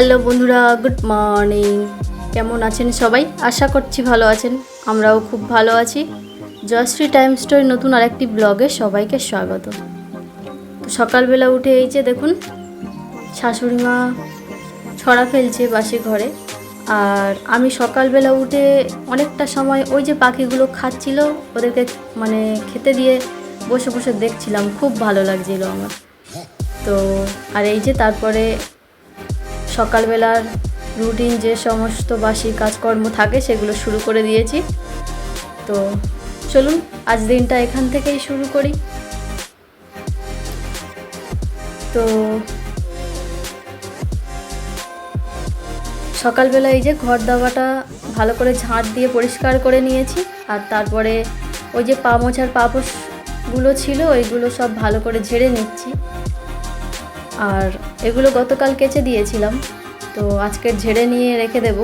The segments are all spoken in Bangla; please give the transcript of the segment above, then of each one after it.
হ্যালো বন্ধুরা, গুড মর্নিং। কেমন আছেন সবাই? আশা করছি ভালো আছেন। আমরাও খুব ভালো আছি। জয়শ্রী টাইম স্টোরি নতুন আরেকটি ব্লগে সবাইকে স্বাগত। তো সকালবেলা উঠে এই যে দেখুন শাশুড়ি মা ছড়া ফেলছে বাসি ঘরে। আর আমি সকালবেলা উঠে অনেকটা সময় ওই যে পাখিগুলো খাচ্ছিল, ওদেরকে মানে খেতে দিয়ে বসে বসে দেখছিলাম। খুব ভালো লাগছিল আমার। তো, আর এই যে তারপরে সকালবেলার রুটিন, যে সমস্ত বাসি কাজকর্ম থাকে সেগুলো শুরু করে দিয়েছি। তো চলুন, আজ দিনটা এখান থেকেই শুরু করি। তো সকালবেলা এই যে ঘর দাওয়াটা ভালো করে ঝাঁট দিয়ে পরিষ্কার করে নিয়েছি, আর তারপরে ওই যে পা মোছার পাপোশগুলো ছিল, ওইগুলো সব ভালো করে ঝেড়ে নিচ্ছি। আর এগুলো গতকাল কেচে দিয়েছিলাম, তো আজকে ঝেড়ে নিয়ে রেখে দেব।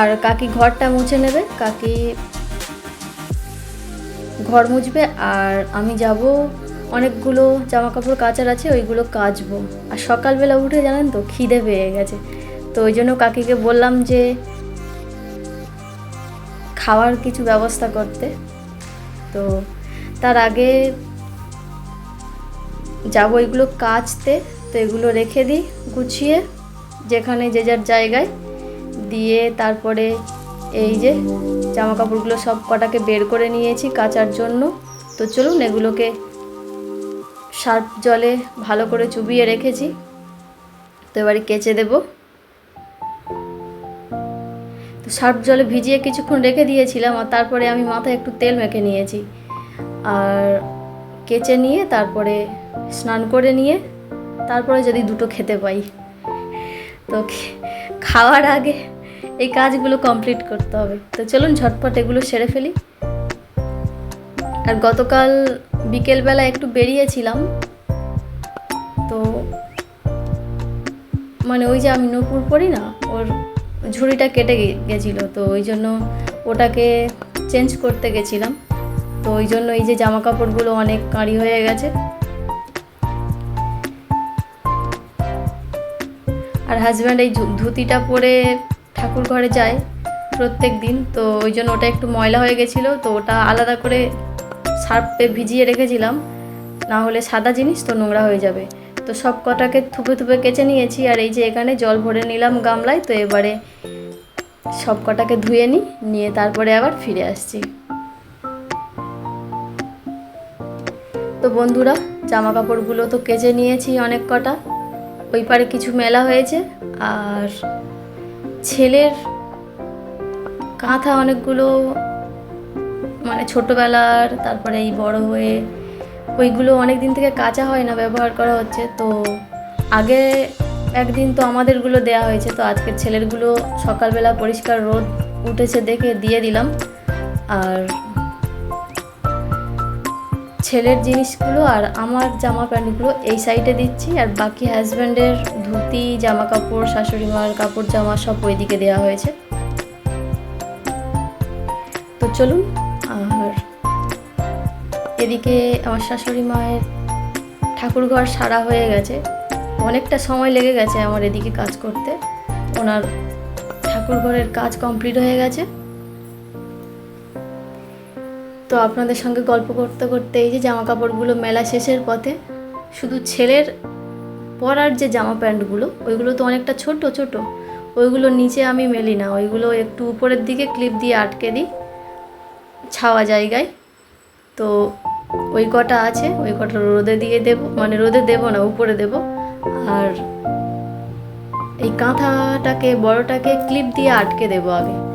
আর কাকি ঘরটা মুছে নেবে, কাকি ঘর মুছবে, আর আমি যাব, অনেকগুলো জামা কাপড় কাচার আছে, ওইগুলো কাচবো। আর সকালবেলা উঠে জানেন তো, খিদে পেয়ে গেছে। তো ওই জন্য কাকিকে বললাম যে, খাওয়ার কিছু ব্যবস্থা করতে। তো তার আগে যাব এগুলো কাচতে, তো এগুলো রেখে দিই গুছিয়ে, যেখানে যে যার জায়গায়। দিয়ে তারপরে এই যে জামা কাপড়গুলো সব কটাকে বের করে নিয়েছি কাচার জন্য। তো চলুন এগুলোকে সার্ফ জলে ভালো করে চুবিয়ে রেখেছি। তো এবারে কেচে দেব। তো সার্ফ জলে ভিজিয়ে কিছুক্ষণ রেখে দিয়েছিলাম আর তারপরে আমি মাথায় একটু তেল মেখে নিয়েছি। আর কেচে নিয়ে তারপরে স্নান করে নিয়ে তারপরে যদি দুটো খেতে পাই, তো খাওয়ার আগে এই কাজগুলো কমপ্লিট করতে হবে। তো চলুন ঝটপট এগুলো সেরে ফেলি। আর গতকাল বিকেলবেলা একটু বেরিয়েছিলাম, তো মানে ওই যে আমি নূপুর পরি না, ওর ঝুড়িটা কেটে গেছিল, তো ওই জন্য ওটাকে চেঞ্জ করতে গেছিলাম। তো ওই জন্য এই যে জামা কাপড়গুলো অনেক কাঁড়ি হয়ে গেছে। আর হাজব্যান্ড এই ধুতিটা পরে ঠাকুর ঘরে যায় প্রত্যেক দিন, তো ওই জন্য ওটা একটু ময়লা হয়ে গেছিল, তো ওটা আলাদা করে সার্ফে ভিজিয়ে রেখেছিলাম। না হলে সাদা জিনিস তো নোংরা হয়ে যাবে। তো সব কটাকে থুপে থুপে কেচে নিয়েছি, আর এই যে এখানে জল ভরে নিলাম গামলায়, তো এবারে সব কটাকে ধুয়ে নিই, নিয়ে তারপরে আবার ফিরে আসছি। তো বন্ধুরা জামা কাপড়গুলো তো কেচে নিয়েছি অনেক কটা। ওই পারে কিছু মেলা হয়েছে, আর ছেলের কাঁথা অনেকগুলো মানে ছোটোবেলার, তারপরে এই বড় হয়ে, ওইগুলো অনেক দিন থেকে কাঁচা হয় না, ব্যবহার করা হচ্ছে। তো আগে একদিন তো আমাদেরগুলো দেয়া হয়েছে, তো আজকের ছেলেরগুলো সকালবেলা পরিষ্কার রোদ উঠেছে দেখে দিয়ে দিলাম। আর ছেলের জিনিসগুলো আর আমার জামা প্যান্টগুলো এই সাইডে দিচ্ছি আর বাকি হাজব্যান্ডের ধুতি জামা কাপড় শাশুড়ি মার কাপড়, জামা সব ওইদিকে দেওয়া হয়েছে। তো চলুন, আর এদিকে আমার শাশুড়ি মায়ের ঠাকুর ঘর সারা হয়ে গেছে। অনেকটা সময় লেগে গেছে আমার এদিকে কাজ করতে। ওনার ঠাকুর ঘরের কাজ কমপ্লিট হয়ে গেছে। তো আপনাদের সঙ্গে গল্প করতে করতে এই যে জামা কাপড়গুলো মেলা শেষের পথে, শুধু ছেলের পরার যে জামা প্যান্টগুলো, ওইগুলো তো অনেকটা ছোট ছোট, ওইগুলো নিচে আমি মেলি না, ওইগুলো একটু উপরের দিকে ক্লিপ দিয়ে আটকে দিই, ছাওয়া জায়গায়। তো ওই কটা আছে, ওই কটা রোদে দিয়ে দেব মানে রোদে দেব না, উপরে দেব। আর এই কাঁথাটাকে, বড়টাকে ক্লিপ দিয়ে আটকে দেবো আগে।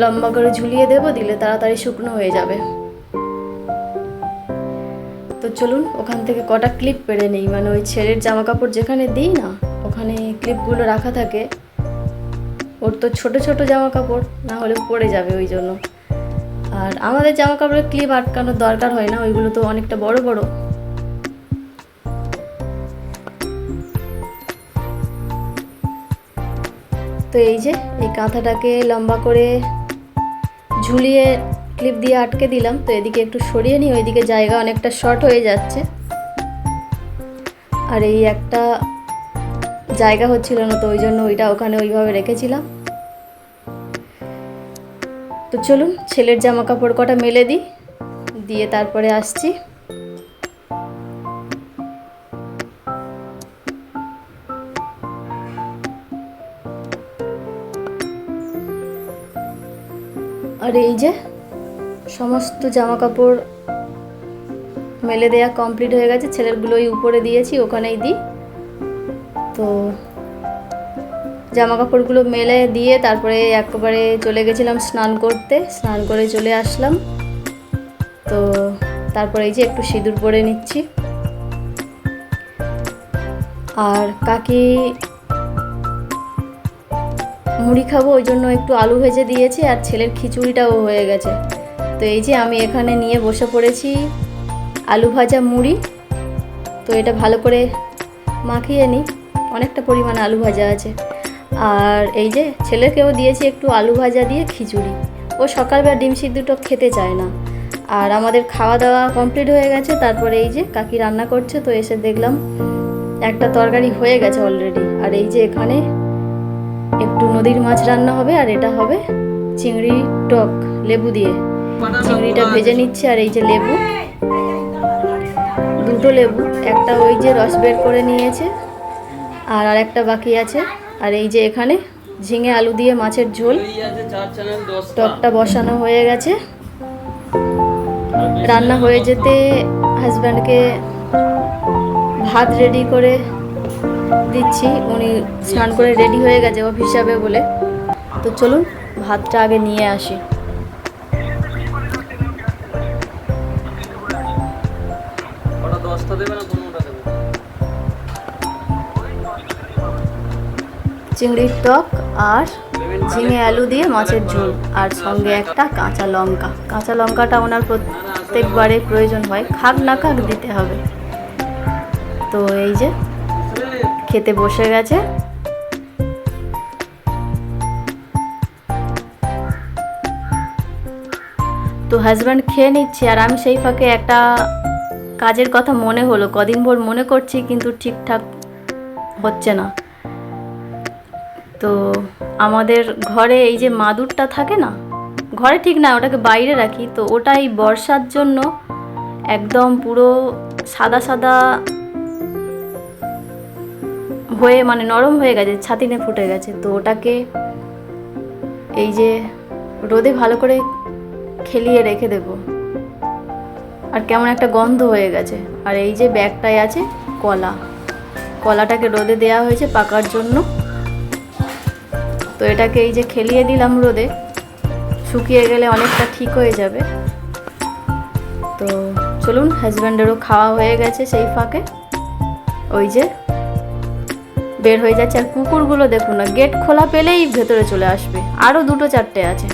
লম্বা করে ঝুলিয়ে দেবো, দিলে তাড়াতাড়ি শুকনো হয়ে যাবে। তো চলুন, ওখান থেকে কটা ক্লিপ পেরে নেই। মানে ওই ছেলের জামা কাপড় যেখানে দিই না, ওখানে ক্লিপগুলো রাখা থাকে। ওর তো ছোট ছোট জামা কাপড় না হলে পড়ে যাবে ওই জন্য। আর আমাদের জামা কাপড়ের ক্লিপ আটকানোর দরকার হয় না, ওইগুলো তো অনেকটা বড় বড়। তো এই যে, এই কাঁথাটাকে লম্বা করে ঝুলিয়ে ক্লিপ দিয়ে আটকে দিলাম, তো এদিকে একটু সরিয়ে নিই, ওইদিকে জায়গা অনেকটা শর্ট হয়ে যাচ্ছে। আর এই একটা জায়গা হচ্ছিল না, তো ওই জন্য ওইটা ওখানে ওইভাবে রেখেছিলাম। তো চলুন, ছেলের জামা কাপড় কটা মেলে দিই, দিয়ে তারপরে আসছি। আর এই যে সমস্ত জামা কাপড় মেলে দেয়া কমপ্লিট হয়ে গেছে। ছেলেরগুলো ওই উপরে দিয়েছি, ওখানেই দিই। তো জামা কাপড়গুলো মেলে দিয়ে তারপরে একবারে চলে গেছিলাম স্নান করতে। স্নান করে চলে আসলাম। তো তারপরে এই যে একটু সিঁদুর পরে নিচ্ছি। আর কাকি মুড়ি খাব, ওই জন্য একটু আলু ভেজে দিয়েছি আর ছেলের খিচুড়িটাও হয়ে গেছে। তো এই যে আমি এখানে নিয়ে বসে পড়েছি আলু ভাজা মুড়ি। তো এটা ভালো করে মাখিয়ে নিই। অনেকটা পরিমাণে আলু ভাজা আছে। আর এই যে ছেলেকেও দিয়েছি একটু আলু ভাজা দিয়ে খিচুড়ি। ও সকালবেলা ডিম সিদ্ধুটো খেতে চায় না। আর আমাদের খাওয়া দাওয়া কমপ্লিট হয়ে গেছে, তারপরে এই যে কাকি রান্না করছে, তো এসে দেখলাম একটা তরকারি হয়ে গেছে অলরেডি আর এই যে এখানে একটু নদীর মাছ রান্না হবে আর এটা হবে চিংড়ি টক লেবু দিয়ে। চিংড়িটা ভেজে নিচ্ছে আর এই যে লেবু। দুটো লেবু একটা ওই যে রস বের করে নিয়েছে আর আর একটা বাকি আছে। আর এই যে এখানে ঝিঙে আলু দিয়ে মাছের ঝোল। টকটা বসানো হয়ে গেছে। রান্না হয়ে যেতে হাজব্যান্ডকে ভাত রেডি করে দিচ্ছি উনি স্নান করে রেডি হয়ে গেছে অফিস যাবে বলে। তো চলুন ভাতটা আগে নিয়ে আসি। চিংড়ির টক আর ঝিঙে আলু দিয়ে মাছের ঝোল। আর সঙ্গে একটা কাঁচা লঙ্কা। কাঁচা লঙ্কাটা ওনার প্রত্যেকবারে প্রয়োজন হয়। খাক না খাক দিতে হবে। তো এই যে খেতে বসে গেছে। তো হাজব্যান্ড খেয়ে নিচ্ছে, আর আমি সেই ফাঁকে একটা কাজের কথা মনে হলো। কদিন ভোর মনে করছি, কিন্তু ঠিকঠাক হচ্ছে না। তো আমাদের ঘরে এই যে মাদুরটা থাকে না, ঘরে ঠিক না, ওটাকে বাইরে রাখি। তো ওটাই বর্ষার জন্য একদম পুরো সাদা সাদা হয়ে মানে নরম হয়ে গেছে, ছাতিনে ফুটে গেছে। তো ওটাকে এই যে রোদে ভালো করে খেলিয়ে রেখে দেব। আর কেমন একটা গন্ধ হয়ে গেছে। আর এই যে ব্যাগটায় আছে কলা। কলাটাকে রোদে দেওয়া হয়েছে পাকার জন্য। তো এটাকে এই যে খেলিয়ে দিলাম রোদে। শুকিয়ে গেলে অনেকটা ঠিক হয়ে যাবে। তো চলুন হাজব্যান্ডেরও খাওয়া হয়ে গেছে সেই ফাঁকে। ওই যে বের হয়ে যাচ্ছে আর কুকুরগুলো দেখুন না, গেট খোলা পেলেই ভেতরে চলে আসবে। আরও দুটো চারটে আছে।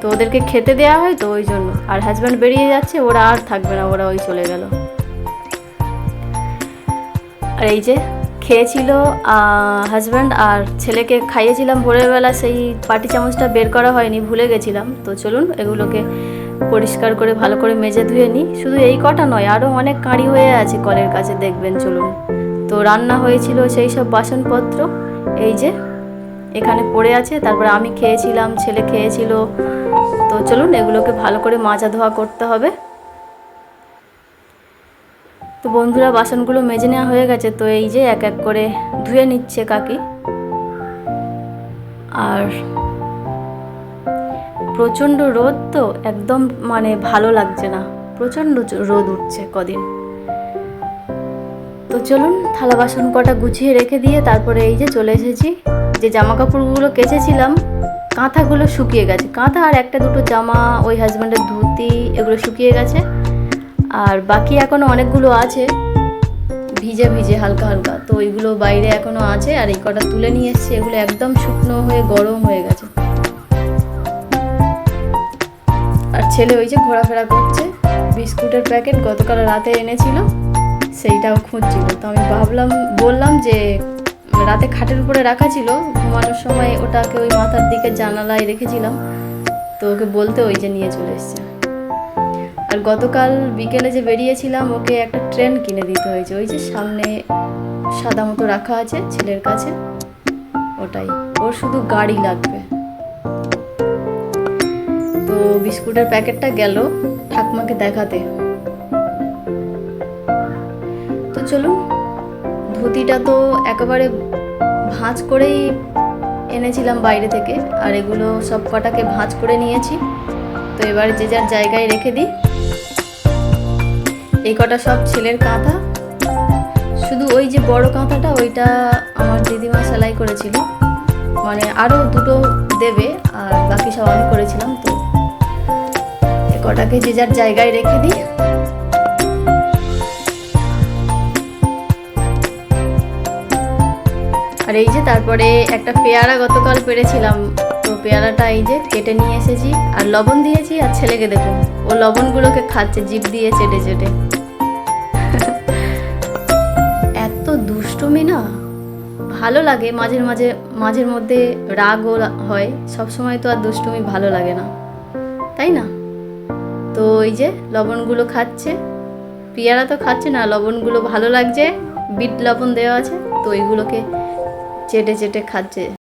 তো ওদেরকে খেতে দেওয়া হয় তো ওই জন্য। আর হাজব্যান্ড বেরিয়ে যাচ্ছে, ওরা আর থাকবে না, ওরা ওই চলে গেল। আর এই যে খেয়েছিল হাজব্যান্ড আর ছেলেকে খাইয়েছিলাম ভোরের বেলা সেই পাটি চামচটা বের করা হয়নি, ভুলে গেছিলাম। তো চলুন, এগুলোকে পরিষ্কার করে, ভালো করে মেজে ধুয়ে নিই। শুধু এই কটা নয় আরও অনেক কাঁড়ি হয়ে আছে কলের কাছে, দেখবেন, চলুন। তো রান্না হয়েছিল সেই সব বাসনপত্র, এই যে এখানে পড়ে আছে। তারপরে আমি খেয়েছিলাম, ছেলে খেয়েছিল। তো চলুন, এগুলোকে ভালো করে মাজা ধোয়া করতে হবে। তো বন্ধুরা, বাসনগুলো মেজে নেওয়া হয়ে গেছে। তো এই যে এক এক করে ধুয়ে নিচ্ছে কাকি। আর প্রচণ্ড রোদ তো, একদম মানে ভালো লাগছে না। প্রচণ্ড রোদ উঠছে কদিন। তো চলুন, থালা বাসন কটা গুছিয়ে রেখে দিয়ে তারপরে এই যে চলে এসেছি। যে জামা কাপড়গুলো কেচেছিলাম, কাঁথাগুলো শুকিয়ে গেছে। কাঁথা আর একটা দুটো জামা, ওই হাজব্যান্ডের ধুতি, এগুলো শুকিয়ে গেছে। আর বাকি এখনও অনেকগুলো আছে। ভিজে ভিজে, হালকা হালকা। তো ওইগুলো বাইরে এখনও আছে আর এই কটা তুলে নিয়ে এসছে। এগুলো একদম শুকনো হয়ে গরম হয়ে গেছে। আর ছেলে ওই যে ঘোরাফেরা করছে। বিস্কুটের প্যাকেট গতকাল রাতে এনেছিল। সেইটাও খুঁজছিল। তো আমি ভাবলাম, বললাম যে রাতে খাটের উপরে রাখা ছিল, ঘুমানোর সময় ওটাকে ওই মাথার দিকে জানালায় রেখেছিলাম। তো ওকে বলতে ওই যে নিয়ে চলে এসছে। আর গতকাল বিকেলে যে বেরিয়েছিলাম, ওকে একটা ট্রেন কিনে দিতে হয়েছে। ওই যে সামনে সাদা মতো রাখা আছে ছেলের কাছে, ওটাই। ওর শুধু গাড়ি লাগবে। তো বিস্কুটের প্যাকেটটা গেল ঠাকমাকে দেখাতে। চলুন। ধুতিটা তো একেবারে ভাঁজ করেই এনেছিলাম বাইরে থেকে, আর এগুলো সব কটাকে ভাঁজ করে নিয়েছি। তো এবার যে যার জায়গায় রেখে দিই। এই কটা সব ছেলের কাঁথা। শুধু ওই যে বড় কাঁথাটা, ওইটা আমার দিদিমা সেলাই করেছিল। মানে আরও দুটো দেবে, আর বাকি সব আমি করেছিলাম, তো কটাকে যে যার জায়গায় রেখে দিই। আর এই যে তারপরে একটা পেয়ারা গতকাল পেরেছিলাম। তো পেয়ারাটা এই যে কেটে নিয়ে এসেছি, আর লবণ দিয়েছি, আর ছেলেকে দেখুন, ও লবণগুলোকে খাচ্ছে, জিভ দিয়ে চেটে চেটে। এত দুষ্টুমি না? ভালো লাগে মাঝের মাঝে, মাঝের মধ্যে রাগও হয় সব সময় তো আর দুষ্টুমি ভালো লাগে না। তাই না? তো ওই যে লবণগুলো খাচ্ছে, পেয়ারা তো খাচ্ছে না, লবণগুলো ভালো লাগছে, বিট লবণ দেওয়া আছে, তো ওইগুলোকে চেটে চেটে খাচ্ছে।